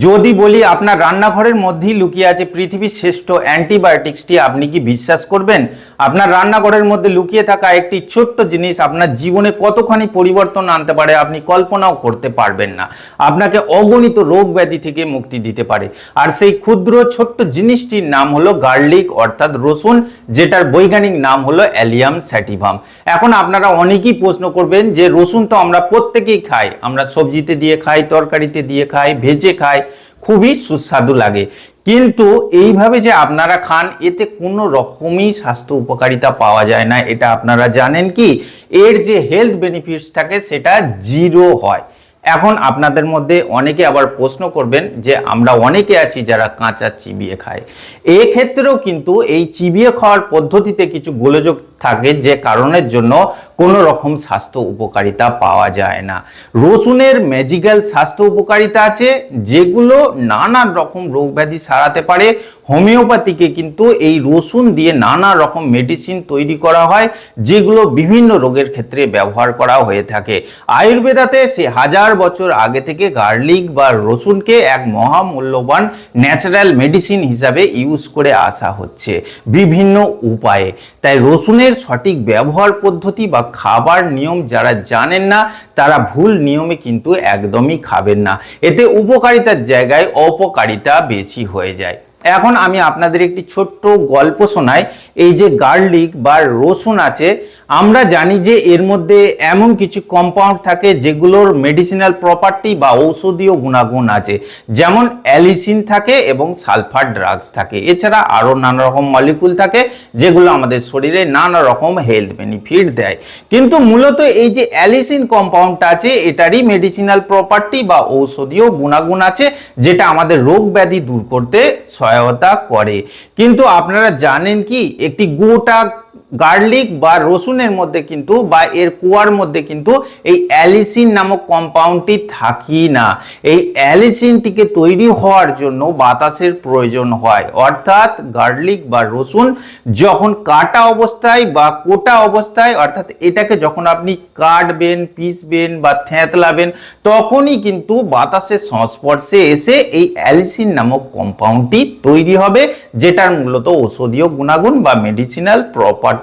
যদি বলি আপনার রান্নাঘরের মধ্যেই লুকিয়ে আছে পৃথিবীর শ্রেষ্ঠ অ্যান্টিবায়োটিক্সটি আপনি কি বিশ্বাস করবেন? আপনার রান্নাঘরের মধ্যে লুকিয়ে থাকা একটি ছোট্ট জিনিস আপনার জীবনে কতখানি পরিবর্তন আনতে পারে আপনি কল্পনাও করতে পারবেন না। আপনাকে অগণিত রোগ ব্যাধি থেকে মুক্তি দিতে পারে। আর সেই ক্ষুদ্র ছোট্ট জিনিসটির নাম হলো গার্লিক অর্থাৎ রসুন, যেটার বৈজ্ঞানিক নাম হলো অ্যালিয়াম স্যাটিভাম। এখন আপনারা অনেকেই প্রশ্ন করবেন যে রসুন তো আমরা প্রত্যেকেই খাই। আমরা সবজিতে দিয়ে খাই, তরকারিতে দিয়ে খাই, ভেজে খাই, খুবই সুস্বাদু লাগে। কিন্তু এইভাবে যে আপনারা খান, এতে কোনো রকমই স্বাস্থ্য উপকারিতা পাওয়া যায় না। এটা আপনারা জানেন কি? এর যে হেলথ বেনিফিটস থাকে, সেটা জিরো হয়। এখন আপনাদের মধ্যে অনেকে আবার প্রশ্ন করবেন যে আমরা অনেকে আছি যারা কাঁচা চিবিয়ে খায় এক্ষেত্রেও কিন্তু এই চিবিয়ে খাওয়ার পদ্ধতিতে কিছু গোলযোগ থাকে যে কারণের জন্য কোনো রকম স্বাস্থ্য উপকারিতা পাওয়া যায় না। রসুনের ম্যাজিক্যাল স্বাস্থ্য উপকারিতা আছে, যেগুলো নানান রকম রোগ ব্যাধি সারাতে পারে। হোমিওপ্যাথিকে কিন্তু এই রসুন দিয়ে নানা রকম মেডিসিন তৈরি করা হয়, যেগুলো বিভিন্ন রোগের ক্ষেত্রে ব্যবহার করা হয়ে থাকে। আয়ুর্বেদাতে সে হাজার বছর আগে থেকে গার্লিক বা রসুনকে এক মহামূল্যবান ন্যাচারাল মেডিসিন হিসাবে ইউজ করে আসা হচ্ছে বিভিন্ন উপায়ে। তাই রসুনের সঠিক ব্যবহার পদ্ধতি বা খাবার নিয়ম যারা জানেন না, তারা ভুল নিয়মে কিন্তু একদমই খাবেন না। এতে উপকারিতার জায়গায় অপকারিতা বেশি হয়ে যায়। এখন আমি আপনাদের একটি ছোট্ট গল্প শোনাই। এই যে গার্লিক বা রসুন আছে, আমরা জানি যে এর মধ্যে এমন কিছু কম্পাউন্ড থাকে যেগুলোর মেডিসিনাল প্রপার্টি বা ঔষধীয় গুণাগুণ আছে। যেমন অ্যালিসিন থাকে এবং সালফার ড্রাগস থাকে। এছাড়া আরও নানা রকম মলিকুল থাকে যেগুলো আমাদের শরীরে নানা রকম হেলথ বেনিফিট দেয়। কিন্তু মূলত এই যে অ্যালিসিন কম্পাউন্ডটা আছে, এটারই মেডিসিনাল প্রপার্টি বা ঔষধীয় গুণাগুণ আছে, যেটা আমাদের রোগ ব্যাধি দূর করতে সহায়তা করে। কিন্তু আপনারা জানেন কি? একটি গোটা গার্লিক বা রসুনের মধ্যে কিন্তু বা এর কুয়ার মধ্যে কিন্তু এই অ্যালিসিন নামক কম্পাউন্ডটি থাকি না। এই অ্যালিসিনটিকে তৈরি হওয়ার জন্য বাতাসের প্রয়োজন হয়। অর্থাৎ গার্লিক বা রসুন যখন কাটা অবস্থায় বা কোটা অবস্থায়, অর্থাৎ এটাকে যখন আপনি কাটবেন পিসবেন বা থেঁতলাবেন, তখনই কিন্তু বাতাসের সংস্পর্শে এসে এই অ্যালিসিন নামক কম্পাউন্ডটি তৈরি হবে, যেটার মূলত ঔষধীয় গুণাগুণ বা মেডিসিনাল প্রপার্টি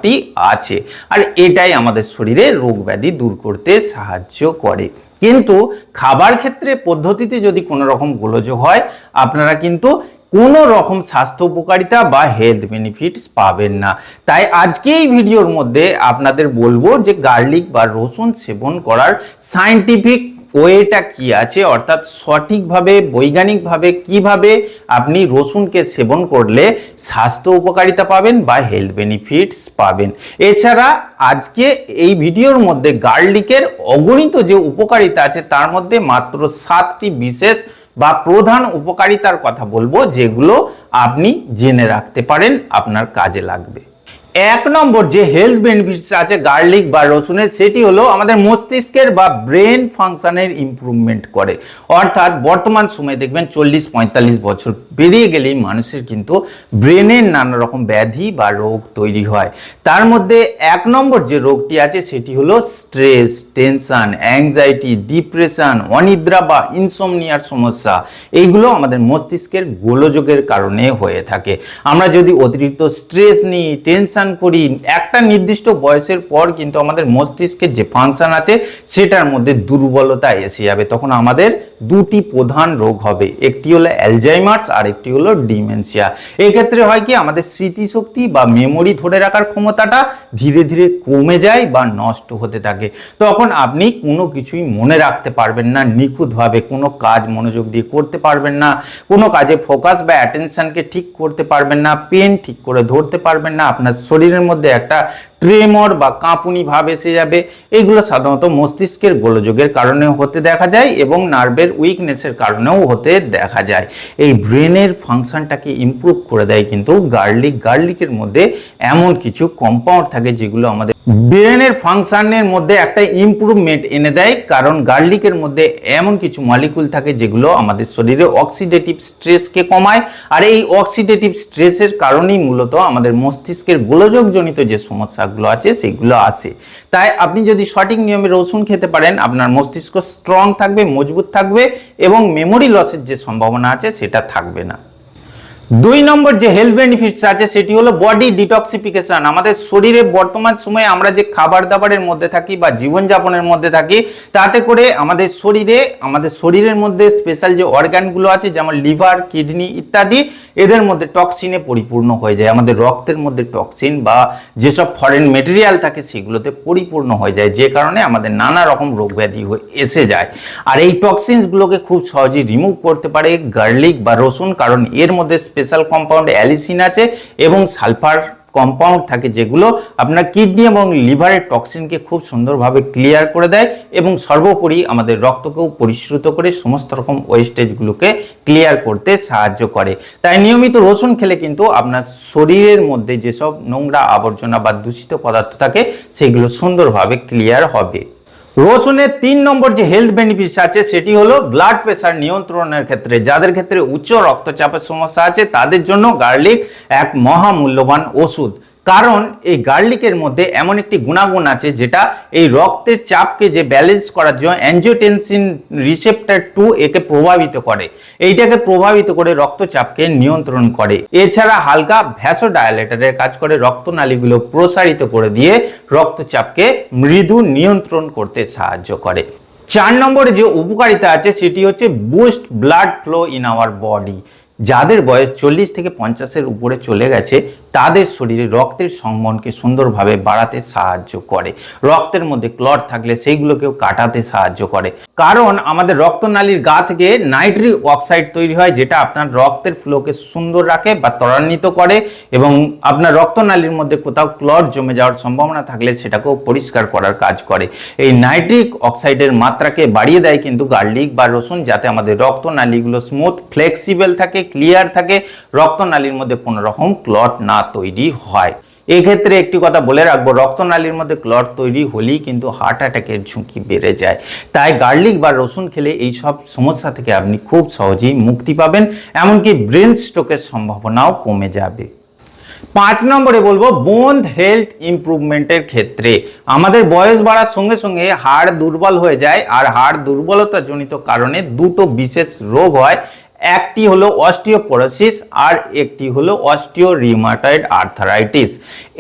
আছে। আর এটাই আমাদের শরীরে রোগ ব্যাধি দূর করতে সাহায্য করে। কিন্তু খাবার ক্ষেত্রে পদ্ধতিতে যদি কোনো রকম গোলযোগ হয়, আপনারা কিন্তু কোনো রকম স্বাস্থ্য উপকারিতা বা হেলথ বেনিফিটস পাবেন না। তাই আজকে এই ভিডিওর মধ্যে আপনাদের বলব যে গার্লিক বা রসুন সেবন করার সায়েন্টিফিক ওয়েটা কি আছে? অর্থাৎ সঠিকভাবে, বৈজ্ঞানিকভাবে কীভাবে আপনি রসুনকে সেবন করলে স্বাস্থ্য উপকারিতা পাবেন বা হেলথ বেনিফিটস পাবেন? এছাড়া আজকে এই ভিডিওর মধ্যে গার্লিকের অগণিত যে উপকারিতা আছে, তার মধ্যে মাত্র সাতটি বিশেষ বা প্রধান উপকারিতার কথা বলব, যেগুলো আপনি জেনে রাখতে পারেন, আপনার কাজে লাগবে। এক নম্বর যে হেলথ বেনিফিটস আছে গার্লিক বা রসুনের, সেটি হলো আমাদের মস্তিষ্কের বা ব্রেন ফাংশনের ইমপ্রুভমেন্ট করে। অর্থাৎ বর্তমান সময়ে দেখবেন চল্লিশ, পঁয়তাল্লিশ বছর পেরিয়ে গেলেই মানুষের কিন্তু ব্রেনের নানা রকম ব্যাধি বা রোগ তৈরি হয়। তার মধ্যে এক নম্বর যে রোগটি আছে, সেটি হলো স্ট্রেস টেনশন অ্যাংজাইটি ডিপ্রেশন অনিদ্রা বা ইনসোমনিয়ার সমস্যা। এইগুলো আমাদের মস্তিষ্কের গোলযোগের কারণে হয়ে থাকে। আমরা যদি অতিরিক্ত স্ট্রেস নিই টেনশন করি, একটা নির্দিষ্ট বয়সের পর কিন্তু আমাদের মস্তিষ্কের যে ফাংশন আছে, সেটার মধ্যে দুর্বলতা এসে যাবে। তখন আমাদের দুটি প্রধান রোগ হবে, একটি হলো অ্যালজাইমার্স আর একটি হলো ডিমেনশিয়া এক্ষেত্রে হয় কি, আমাদের স্মৃতিশক্তি বা মেমোরি ধরে রাখার ক্ষমতাটা ধীরে ধীরে কমে যায় বা নষ্ট হতে থাকে। তখন আপনি কোনো কিছুই মনে রাখতে পারবেন না, নিখুঁতভাবে কোনো কাজ মনোযোগ দিয়ে করতে পারবেন না, কোনো কাজে ফোকাস বা অ্যাটেনশনকে ঠিক করতে পারবেন না পেন ঠিক করে ধরতে পারবেন না, আপনার শরীরের মধ্যে একটা ট্রেমর বা কাঁপুনি ভাব এসে যাবে। এগুলো সাধারণত মস্তিষ্কের গোলযোগের কারণে হতে দেখা যায় এবং নার্ভের উইকনেসের কারণেও হতে দেখা যায়। এই ব্রেনের ফাংশনটাকে ইমপ্রুভ করে দেয় কিন্তু গার্লিক, গার্লিকের মধ্যে এমন কিছু কম্পাউন্ড থাকে যেগুলো আমাদের ব্রেনের ফাংশনের মধ্যে একটা ইমপ্রুভমেন্ট এনে দেয়, কারণ গার্লিকের মধ্যে এমন কিছু মলিকুল থাকে যেগুলো আমাদের শরীরে অক্সিডেটিভ স্ট্রেসকে কমায়। আর এই অক্সিডেটিভ স্ট্রেসের কারণেই মূলত আমাদের মস্তিষ্কের গোলযোগজনিত যে সমস্যাগুলো আছে, সেগুলো আসে। তাই আপনি যদি সঠিক নিয়মে রসুন খেতে পারেন, আপনার মস্তিষ্ক স্ট্রং থাকবে, মজবুত থাকবে এবং মেমোরি লসের যে সম্ভাবনা আছে, সেটা থাকবে না। দুই নম্বর যে হেলথ বেনিফিটস আছে, সেটি হলো বডি ডিটক্সিফিকেশন আমাদের শরীরে বর্তমান সময়ে আমরা যে খাবার দাবারের মধ্যে থাকি বা জীবনযাপনের মধ্যে থাকি, তাতে করে আমাদের শরীরে, আমাদের শরীরের মধ্যে স্পেশাল যে অর্গানগুলো আছে, যেমন লিভার কিডনি ইত্যাদি, এদের মধ্যে টক্সিনে পরিপূর্ণ হয়ে যায়। আমাদের রক্তের মধ্যে টক্সিন বা যেসব ফরেন মেটেরিয়াল থাকে, সেগুলোতে পরিপূর্ণ হয়ে যায়, যে কারণে আমাদের নানা রকম রোগ ব্যাধি হয়ে এসে যায়। আর এই টক্সিনসগুলোকে খুব সহজেই রিমুভ করতে পারে গার্লিক বা রসুন, কারণ এর মধ্যে স্পেশাল কম্পাউন্ড অ্যালিসিন আছে এবং সালফার কম্পাউন্ড থাকে যেগুলো আপনার কিডনি এবং লিভারের টক্সিনকে খুব সুন্দরভাবে ক্লিয়ার করে দেয় এবং সর্বোপরি আমাদের রক্তকেও পরিশ্রুত করে সমস্ত রকম ওয়েস্টেজগুলোকে ক্লিয়ার করতে সাহায্য করে। তাই নিয়মিত রসুন খেলে কিন্তু আপনার শরীরের মধ্যে যেসব নোংরা আবর্জনা বা দূষিত পদার্থ থাকে, সেগুলো সুন্দরভাবে ক্লিয়ার হবে। রসুনের তিন নম্বর যে হেলথ বেনিফিটস আছে, সেটি হলো ব্লাড প্রেশার নিয়ন্ত্রণের ক্ষেত্রে। যাদের ক্ষেত্রে উচ্চ রক্তচাপের সমস্যা আছে, তাদের জন্য গার্লিক এক মহামূল্যবান ওষুধ। কারণ এই গার্লিকের মধ্যে এমন একটি গুণাগুণ আছে যেটা এই রক্তের চাপকে যে ব্যালেন্স করার জন্য অ্যাঞ্জিওটেনসিন রিসেপ্টার টু একে প্রভাবিত করে। এইটাকে প্রভাবিত করে রক্তচাপকে নিয়ন্ত্রণ করে। এছাড়া হালকা ভ্যাসোডায়ালেটারের কাজ করে রক্তনালীগুলো প্রসারিত করে দিয়ে রক্তচাপকে মৃদু নিয়ন্ত্রণ করতে সাহায্য করে। চার নম্বরে যে উপকারিতা আছে সেটি হচ্ছে boost blood flow in our body. যাদের বয়স চল্লিশ থেকে পঞ্চাশের উপরে চলে গেছে তাদের শরীরে রক্তের সংবহনকে সুন্দরভাবে বাড়াতে সাহায্য করে। রক্তের মধ্যে ক্লট থাকলে সেইগুলোকেও কাটাতে সাহায্য করে। কারণ আমাদের রক্তনালীর গা থেকে নাইট্রিক অক্সাইড তৈরি হয়, যেটা আপনার রক্তের ফ্লোকে সুন্দর রাখে বা ত্বরান্বিত করে এবং আপনার রক্তনালীর মধ্যে কোথাও ক্লট জমে যাওয়ার সম্ভাবনা থাকলে সেটাকেও পরিষ্কার করার কাজ করে। এই নাইট্রিক অক্সাইডের মাত্রাকে বাড়িয়ে দেয় কিন্তু গার্লিক বা রসুন, যাতে আমাদের রক্তনালীগুলো স্মুথ ফ্লেক্সিবল থাকে ক্লিয়ার থাকে। রক্তনালীর মধ্যে কোনো রকম ক্লট না তৈরি হয়। এক্ষেত্রে একটি কথা বলে রাখব, রক্তনালীর মধ্যে ক্লট তৈরি হলেই কিন্তু হার্ট অ্যাটাকের ঝুঁকি বেড়ে যায়। তাই গার্লিক বা রসুন খেলে এই সব সমস্যা থেকে আপনি খুব সহজেই মুক্তি পাবেন, এমনকি ব্রেন স্ট্রোকের সম্ভাবনাও কমে যাবে। পাঁচ নম্বরে বলব, বোন হেলথ ইমপ্রুভমেন্টের ক্ষেত্রে। আমাদের বয়স বাড়ার সঙ্গে সঙ্গে হাড় দুর্বল হয়ে যায়, আর হাড় দুর্বলতা জনিত কারণে দুটো বিশেষ রোগ হয়। একটি হলো অস্টিওপোরোসিস আর একটি হলো অস্টিও রিউমাটয়েড আর্থারাইটিস।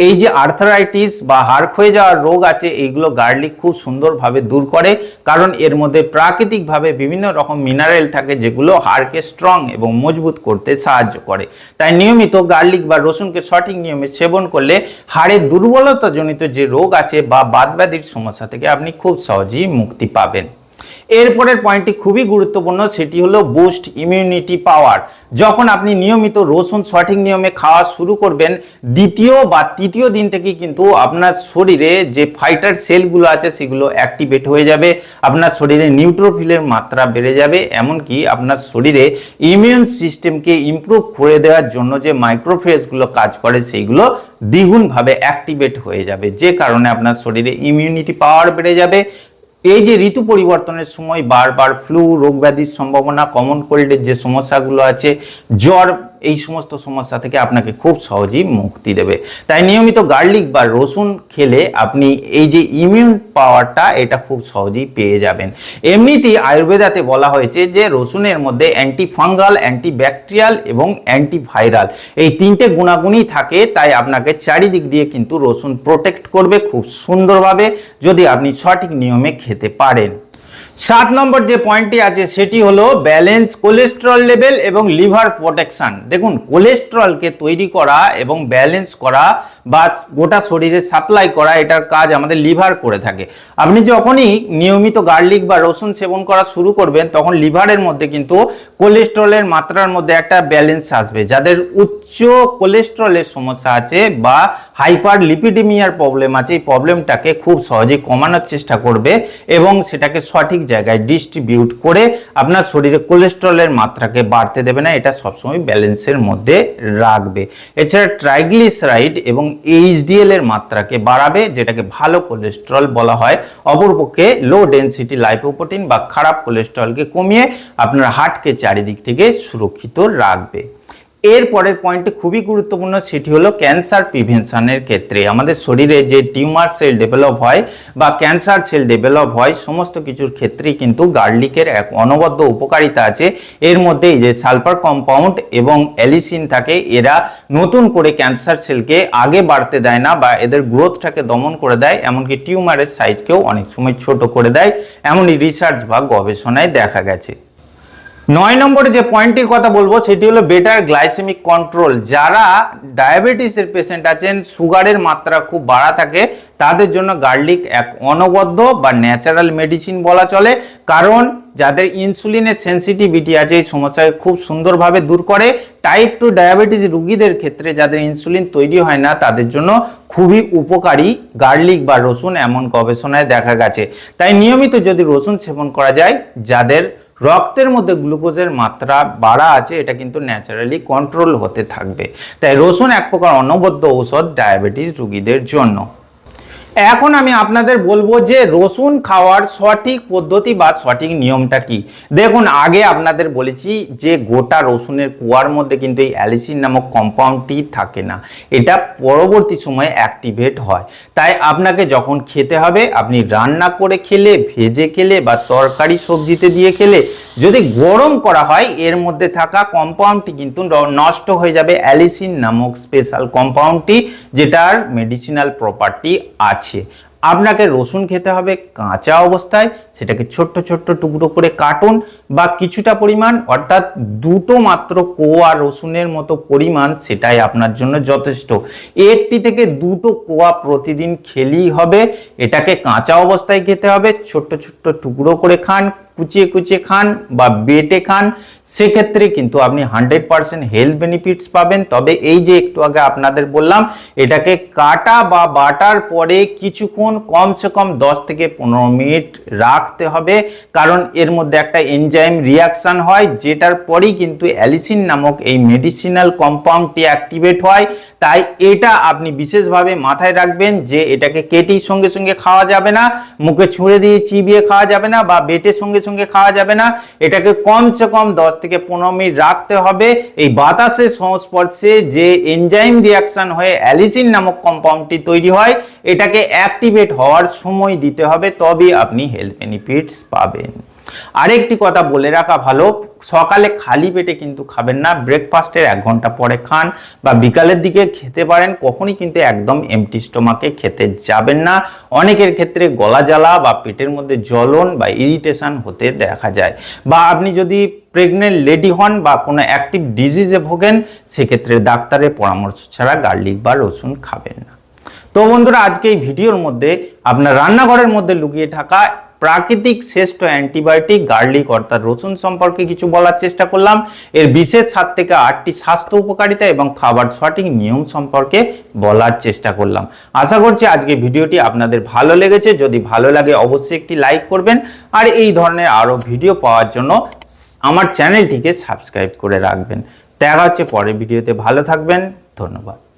এই যে আর্থারাইটিস বা হাড় ক্ষয়ে যাওয়ার রোগ আছে, এইগুলো গার্লিক খুব সুন্দরভাবে দূর করে, কারণ এর মধ্যে প্রাকৃতিকভাবে বিভিন্ন রকম মিনারেল থাকে যেগুলো হাড়কে স্ট্রং এবং মজবুত করতে সাহায্য করে। তাই নিয়মিত গার্লিক বা রসুনকে সঠিক নিয়মে সেবন করলে হাড়ের দুর্বলতাজনিত যে রোগ আছে বা বাদব্যাধির সমস্যা থেকে আপনি খুব সহজেই মুক্তি পাবেন। এরপরের পয়েন্টটি খুবই গুরুত্বপূর্ণ, সেটি হলো বুস্ট ইমিউনিটি পাওয়ার যখন আপনি নিয়মিত রসুন সঠিক নিয়মে খাওয়া শুরু করবেন, দ্বিতীয় বা তৃতীয় দিন থেকে কিন্তু আপনার শরীরে যে ফাইটার সেলগুলো আছে, সেগুলো অ্যাক্টিভেট হয়ে যাবে। আপনার শরীরে নিউট্রোফিলের মাত্রা বেড়ে যাবে, এমনকি আপনার শরীরে ইমিউন সিস্টেমকে ইমপ্রুভ করে দেওয়ার জন্য যে মাইক্রোফেজগুলো কাজ করে সেইগুলো দ্বিগুণভাবে অ্যাক্টিভেট হয়ে যাবে। যে কারণে আপনার শরীরে ইমিউনিটি পাওয়ার বেড়ে যাবে এই যে ঋতু পরিবর্তনের সময় বারবার ফ্লু রোগ ব্যাধির সম্ভাবনা কমন কোল্ডের যে সমস্যাগুলো আছে, জ্বর এই সমস্ত সমস্যা থেকে আপনাকে খুব সহজেই মুক্তি দেবে। তাই নিয়মিত গার্লিক বা রসুন খেলে আপনি এই যে ইমিউন পাওয়ারটা এটা খুব সহজেই পেয়ে যাবেন। এমনিতেই আয়ুর্বেদাতে বলা হয়েছে যে রসুনের মধ্যে অ্যান্টি ফাঙ্গাল অ্যান্টি ব্যাকটেরিয়াল এবং অ্যান্টিভাইরাল এই তিনটে গুণাগুণই থাকে, তাই আপনাকে চারিদিক দিয়ে কিন্তু রসুন প্রোটেক্ট করবে খুব সুন্দরভাবে, যদি আপনি সঠিক নিয়মে খেতে পারেন। সাত নম্বর যে পয়েন্টটি আছে, সেটি হলো ব্যালেন্স কোলেস্ট্রল লেভেল এবং লিভার প্রোটেকশন। দেখুন, কোলেস্ট্রলকে তৈরি করা এবং ব্যালেন্স করা বা গোটা শরীরে সাপ্লাই করা, এটার কাজ আমাদের লিভার করে থাকে। আপনি যখনই নিয়মিত গার্লিক বা রসুন সেবন করা শুরু করবেন, তখন লিভারের মধ্যে কিন্তু কোলেস্ট্রলের মাত্রার মধ্যে একটা ব্যালেন্স আসবে। যাদের উচ্চ কোলেস্ট্রলের সমস্যা আছে বা হাইপার লিপিডিমিয়ার প্রবলেম আছে, এই প্রবলেমটাকে খুব সহজেই কমানোর চেষ্টা করবে এবং সেটাকে সঠিক জায়গায় ডিস্ট্রিবিউট করে আপনার শরীরে কোলেস্ট্রলের মাত্রাকে বাড়তে দেবে না, এটা সবসময় ব্যালেন্সের মধ্যে রাখবে। এছাড়া ট্রাইগ্লিসারাইড এবং এইচডিএল এর মাত্রাকে বাড়াবে, যেটাকে ভালো কোলেস্ট্রল বলা হয়। অপরপক্ষে লো ডেন্সিটি লাইপোপ্রোটিন বা খারাপ কোলেস্ট্রলকে কমিয়ে আপনার হার্টকে চারিদিক থেকে সুরক্ষিত রাখবে। এর পরের পয়েন্টটি খুবই গুরুত্বপূর্ণ, সেটি হলো ক্যান্সার প্রিভেনশনের ক্ষেত্রে। আমাদের শরীরে যে টিউমার সেল ডেভেলপ হয় বা ক্যান্সার সেল ডেভেলপ হয়, সমস্ত কিছুর ক্ষেত্রেই কিন্তু গার্লিকের এক অনবদ্য উপকারিতা আছে। এর মধ্যে এই যে সালফার কম্পাউন্ড এবং অ্যালিসিন থাকে, এরা নতুন করে ক্যান্সার সেলকে আগে বাড়তে দেয় না বা এদের গ্রোথটাকে দমন করে দেয়, এমনকি টিউমারের সাইজকেও অনেক সময় ছোট করে দেয়। এমনই রিসার্চ বা গবেষণায় দেখা গেছে। নয় নম্বরে যে পয়েন্টটির কথা বলব, সেটি হলো বেটার গ্লাইসেমিক কন্ট্রোল যারা ডায়াবেটিসের পেশেন্ট আছেন, সুগারের মাত্রা খুব বাড়া থাকে, তাদের জন্য গার্লিক এক অনবদ্য বা ন্যাচারাল মেডিসিন বলা চলে। কারণ যাদের ইনসুলিনের সেন্সিটিভিটি আছে, এই সমস্যাকে খুব সুন্দরভাবে দূর করে। টাইপ টু ডায়াবেটিস রুগীদের ক্ষেত্রে যাদের ইনসুলিন তৈরি হয় না, তাদের জন্য খুবই উপকারী গার্লিক বা রসুন এমন গবেষণায় দেখা গেছে। তাই নিয়মিত যদি রসুন সেবন করা যায়, যাদের রক্তের মধ্যে গ্লুকোজের মাত্রা বাড়া আছে, এটা কিন্তু ন্যাচারালি কন্ট্রোল হতে থাকবে। তাই রসুন এক প্রকার অনবদ্য ঔষধ ডায়াবেটিস রুগীদের জন্য। এখন আমি আপনাদের বলব যে রসুন খাওয়ার সঠিক পদ্ধতি বা সঠিক নিয়মটা কি? দেখুন, আগে আপনাদের বলেছি যে গোটা রসুনের কুয়ার মধ্যে কিন্তু এই অ্যালিসিন নামক কম্পাউন্ডটি থাকে না। এটা পরবর্তী সময়ে অ্যাক্টিভেট হয়। তাই আপনাকে যখন খেতে হবে, আপনি রান্না করে খেলে, ভেজে খেলে বা তরকারি সবজিতে দিয়ে খেলে যদি গরম করা হয়, এর মধ্যে থাকা কম্পাউন্ডটি কিন্তু নষ্ট হয়ে যাবে অ্যালিসিন নামক স্পেশাল কম্পাউন্ডটি যেটার মেডিসিনাল প্রপার্টি আছে। আপনাকে রসুন খেতে হবে কাঁচা অবস্থায়, সেটাকে ছোট্ট ছোট্ট টুকরো করে কাটুন বা কিছুটা পরিমাণ, অর্থাৎ দুটো মাত্র কোয়া রসুনের মতো পরিমাণ, সেটাই আপনার জন্য যথেষ্ট। একটি থেকে দুটো কোয়া প্রতিদিন খেলেই হবে, এটাকে কাঁচা অবস্থায় খেতে হবে, ছোট্ট ছোট্ট টুকরো করে খান কুচিয়ে কুচিয়ে খান বা বেটে খান, সেক্ষেত্রে কিন্তু আপনি হান্ড্রেড পার্সেন্ট হেলথ বেনিফিটস পাবেন। তবে এই যে একটু আগে আপনাদের বললাম, এটাকে কাটা বা বাটার পরে কিছুক্ষণ কমসে কম দশ থেকে পনেরো মিনিট রাখতে হবে। কারণ এর মধ্যে একটা এনজাইম রিয়াকশন হয়, যেটার পরেই কিন্তু অ্যালিসিন নামক এই মেডিসিনাল কম্পাউন্ডটি অ্যাক্টিভেট হয়। তাই এটা আপনি বিশেষভাবে মাথায় রাখবেন যে এটাকে কেটেই সঙ্গে সঙ্গে খাওয়া যাবে না, মুখে ছুঁড়ে দিয়ে চিবিয়ে খাওয়া যাবে না বা বেটে সঙ্গে সঙ্গে খাওয়া যাবে না। এটাকে কমসে কম দশ থেকে পনেরো মিনিট রাখতে হবে। এই বাতাসের সংস্পর্শে যে এনজাইম রিয়াকশন হয়ে অ্যালিসিন নামক কম্পাউন্ডটি তৈরি হয়, এটাকে অ্যাক্টিভেট হওয়ার সময় দিতে হবে। তবেই আপনি হেলথ বেনিফিটস পাবেন। আরেকটি কথা বলে রাখা ভালো, সকালে খালি পেটে কিন্তু খাবেন না ব্রেকফাস্টের এক ঘণ্টা পরে খান বা বিকালের দিকে খেতে পারেন, কখনই কিন্তু একদম এমটি স্টোমাকে খেতে যাবেন না। অনেকের ক্ষেত্রে গলা জ্বালা বা পেটের মধ্যে জ্বলন বা ইরিটেশন হতে দেখা যায়। বা আপনি যদি প্রেগনেন্ট লেডি হন বা কোনো অ্যাক্টিভ ডিজিজে ভোগেন, সেক্ষেত্রে ডাক্তারের পরামর্শ ছাড়া গার্লিক বা রসুন খাবেন না। তো বন্ধুরা, আজকে এই ভিডিওর মধ্যে আপনার রান্নাঘরের মধ্যে লুকিয়ে থাকা প্রাকৃতিক শ্রেষ্ঠ অ্যান্টিবায়োটিক, গার্লিক অর্থাৎ রসুন সম্পর্কে কিছু বলার চেষ্টা করলাম। এর বিশেষ সাত থেকে আটটি স্বাস্থ্য উপকারিতা এবং খাবার সঠিক নিয়ম সম্পর্কে বলার চেষ্টা করলাম। আশা করছি আজকে ভিডিওটি আপনাদের ভালো লেগেছে। যদি ভালো লাগে অবশ্যই একটি লাইক করবেন। আর এই ধরনের আরও ভিডিও পাওয়ার জন্য আমার চ্যানেলটিকে সাবস্ক্রাইব করে রাখবেন। দেখা হচ্ছে পরের ভিডিওতে। ভালো থাকবেন। ধন্যবাদ।